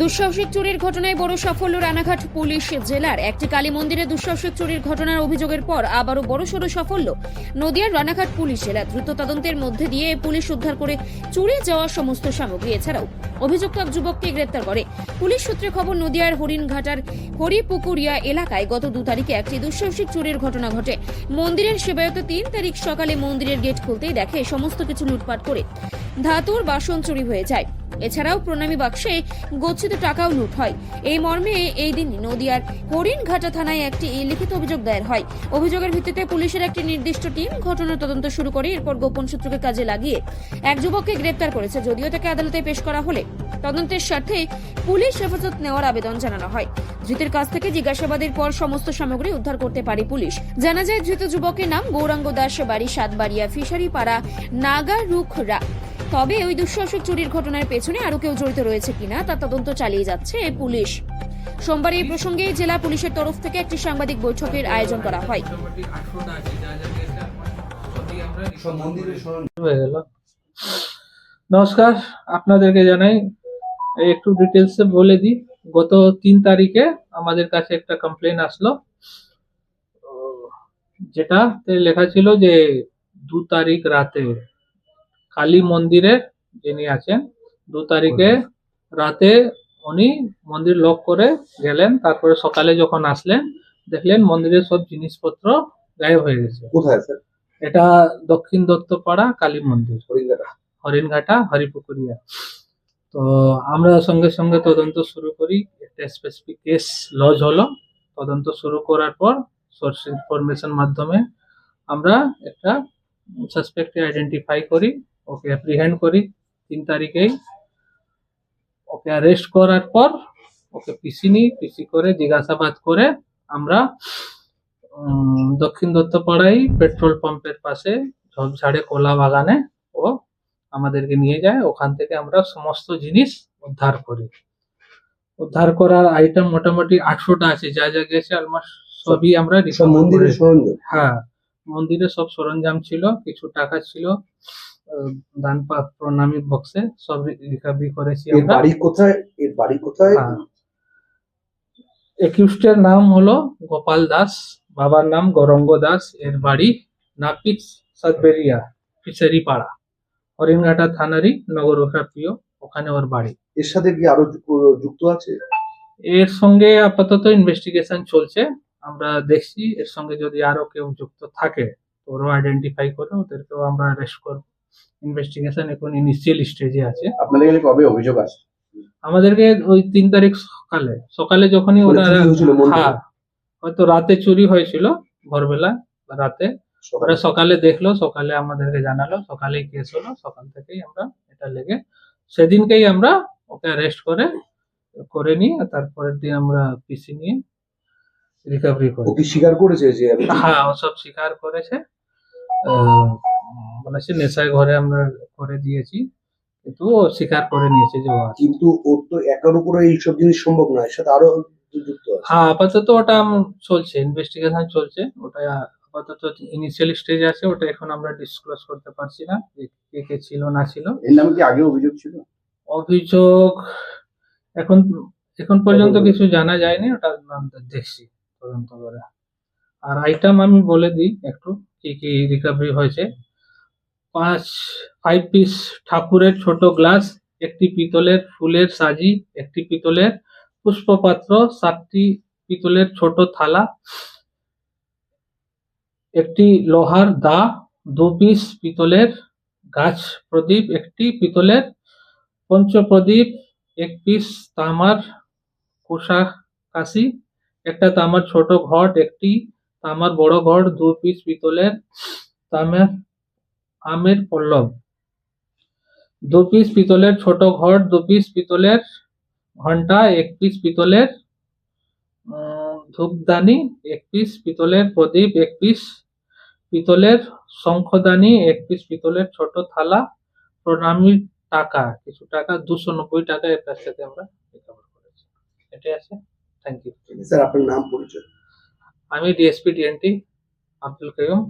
দুঃসাহসিক চুরির ঘটনায় বড় সাফল্য রানাঘাট পুলিশ জেলার। একটি কালী মন্দিরে দুঃসাহসিক চুরির ঘটনার অভিযোগের পর আবারও বড়সড় সাফল্য নদিয়ার রানাঘাট পুলিশ জেলা। দ্রুত তদন্তের মধ্যে দিয়ে পুলিশ উদ্ধার করে চুরি যাওয়া সমস্ত সামগ্রী। এছাড়াও অভিযুক্ত এক যুবককে গ্রেপ্তার করে। পুলিশ সূত্রে খবর, নদিয়ার হরিণঘাটার হরিপুকুরিয়া এলাকায় গত দু তারিখে একটি দুঃসাহসিক চুরির ঘটনা ঘটে। মন্দিরের সেবায়ত তিন তারিখ সকালে মন্দিরের গেট খুলতেই দেখে সমস্ত কিছু লুটপাট করে। ধাতুর বাসন চুরি হয়ে যায়। এছাড়াও প্রণামী বাক্সে গচ্ছিত টাকাও লুট হয়। এই মর্মে এই দিন নদিয়ার হরিণঘাটা থানায় একটি লিখিত অভিযোগ দায়ের হয়। অভিযোগের ভিত্তিতে পুলিশের একটি নির্দিষ্ট টিম ঘটনার তদন্ত শুরু করে এরপর গোপন সূত্রকে কাজে লাগিয়ে এক যুবককে গ্রেপ্তার করেছে। যদিও তাকে আদালতে পেশ করা হলে তদন্তের স্বার্থে পুলিশ হেফাজত নেওয়ার আবেদন জানানো হয়। ধৃতের কাছ থেকে জিজ্ঞাসাবাদের পর সমস্ত সামগ্রী উদ্ধার করতে পারে পুলিশ। জানা যায়, ধৃত যুবকের নাম গৌরাঙ্গ দাস, বাড়ি সাতবাড়িয়া ফিশারি পাড়া নাগারুখরা তবে ওই দুঃসাহসিক চুরির ঘটনার পেছনে আরও কেউ জড়িত রয়েছে কিনা তা তদন্ত চালিয়ে যাচ্ছে পুলিশ। সোমবার এই প্রসঙ্গে জেলা পুলিশের তরফ থেকে একটি সাংবাদিক বৈঠকের আয়োজন করা হয়। নমস্কার, আপনাদেরকে জানাই একটু ডিটেলসে বলে দিই। গত তিন তারিখে আমাদের কাছে একটা কমপ্লেন আসলো। যেটাতে লেখা ছিল যে দু তারিখ রাতে কালী মন্দিরে যিনি আছেন দু তারিখে রাতে উনি মন্দির লক করে গেলেন। তারপরে সকালে যখন আসলেন দেখলেন মন্দিরের সব জিনিসপত্র গায়েব হয়ে গেছে। কোথায় স্যার এটা দক্ষিণ দত্তপাড়া কালী মন্দির। হরিঙ্গাটা হরিণঘাটা হরিপুকুরিয়া। তো আমরা সঙ্গে সঙ্গে তদন্ত শুরু করি। একটা স্পেসিফিক কেস লজ হলো। তদন্ত শুরু করার পর সোর্স ইনফরমেশন মাধ্যমে আমরা একটা সাসপেক্টকে আইডেন্টিফাই করি। ওকে অ্যাপ্রিহেন্ড করি তিন তারিখেই। ওকে অ্যারেস্ট করার পর ওকে পিসি নিই পিসি করে জিজ্ঞাসাবাদ করে আমরা দক্ষিণ দত্তপাড়ায় পেট্রোল পাম্পের পাশে ঝোপঝাড়ে কোলা বাগানে ও আমাদেরকে নিয়ে যায়। ওখান থেকে আমরা সমস্ত জিনিস উদ্ধার করি। উদ্ধার করার আইটেম মোটামুটি আটশোটা আছে। যা যা গেছে অলমোস্ট সবই আমরা সব মন্দিরের সরঞ্জাম। হ্যাঁ। মন্দিরে সব সরঞ্জাম ছিল কিছু টাকা ছিল দান প্রণামী বক্সে সব রিকভারি করেছি আমরা। বাড়ি কোথায়? এর বাড়ি কোথায়? হ্যাঁ। একিউস্টের নাম হলো গোপাল দাস বাবার নাম গৌরঙ্গ দাস এর বাড়ি নাপিত সাতবেরিয়া ফিশারি পাড়া হরিণঘাটা থানারই নগর প্রিয় ওখানে ওর বাড়ি। এর সাথে কি আরও যুক্ত আছে? এর সঙ্গে আপাতত ইনভেস্টিগেশন চলছে। আমরা দেখছি এর সঙ্গে যদি আরও কেউ যুক্ত থাকে তো ওরও আইডেন্টিফাই করে ওদেরকেও আমরা অ্যারেস্ট করব। ইনভেস্টিগেশন এখন ইনিশিয়াল স্টেজে আছে। আপনাদের কবে অভিযোগ আছে আমাদেরকে ওই তিন তারিখ সকালে সকালে যখনই মানে মন্দিরে? হ্যাঁ হয়তো রাতে চুরি হয়েছিল ভোরবেলা রাতে। ওরা সকালে দেখল সকালে আমাদেরকে জানালো সকালেই কেস হলো সকাল থেকেই আমরা এটা লেগে সেদিনকেই আমরা ওকে অ্যারেস্ট করে করে নিয়ে তারপরের দিন আমরা পিসি নিয়ে রিকভারি করি ও কি স্বীকার করেছে যে হ্যাঁ ও সব স্বীকার করেছে। আহ, বলেছে নেশায় ঘরে আমরা করে দিয়েছি কিন্তু ও স্বীকার করে নিয়েছে যে ও আছে। কিন্তু ওর তো একার উপরে এইসব জিনিস সম্ভব নয় এর সাথে আরও যুক্ত আছে। হ্যাঁ আপাতত ওটা চলছে ইনভেস্টিগেশন চলছে ওটা আপাতত ইনিশিয়াল স্টেজ আছে ওটা এখন আমরা ডিসক্লোজ করতে পারছি না যে কে কে ছিল না ছিল। এর নামে কি আগে অভিযোগ ছিল? অভিযোগ এখন এখন পর্যন্ত কিছু জানা যায়নি ওটা আমরা দেখছি। তদন্ত করে। আর আইটেম আমি বলে দিই একটু, কি কি রিকভারি হয়েছে। পাঁচ ফাইভ পিস ঠাকুরের ছোট গ্লাস একটি পিতলের ফুলের সাজি, একটি পিতলের পুষ্পপাত্র, সাতটি পিতলের ছোট থালা, একটি লোহার দা, দু পিস পিতলের গাছ প্রদীপ, একটি পিতলের পঞ্চপ্রদীপ, এক পিস তামার কোষা কাশি একটা তামার ছোট ঘট, একটি তামার বড় ঘট, দু পিস পিতলের তামের আমের পল্লব। দু পিস পিতলের ছোট ঘট, দু পিস পিতলের ঘণ্টা, এক পিস পিতলের ধূপদানি, এক পিস পিতলের প্রদীপ, এক পিস পিতলের শঙ্খদানি, এক পিস পিতলের ছোট থালা, প্রণামী টাকা, কিছু টাকা, দুশো নব্বই টাকা এর কাছ থেকে আমরা রিকভার করেছি। এটাই আছে। থ্যাংক ইউ স্যার আপনার নাম পরিচয়? আমি ডিএসপি ডিএনটি আব্দুল কাইম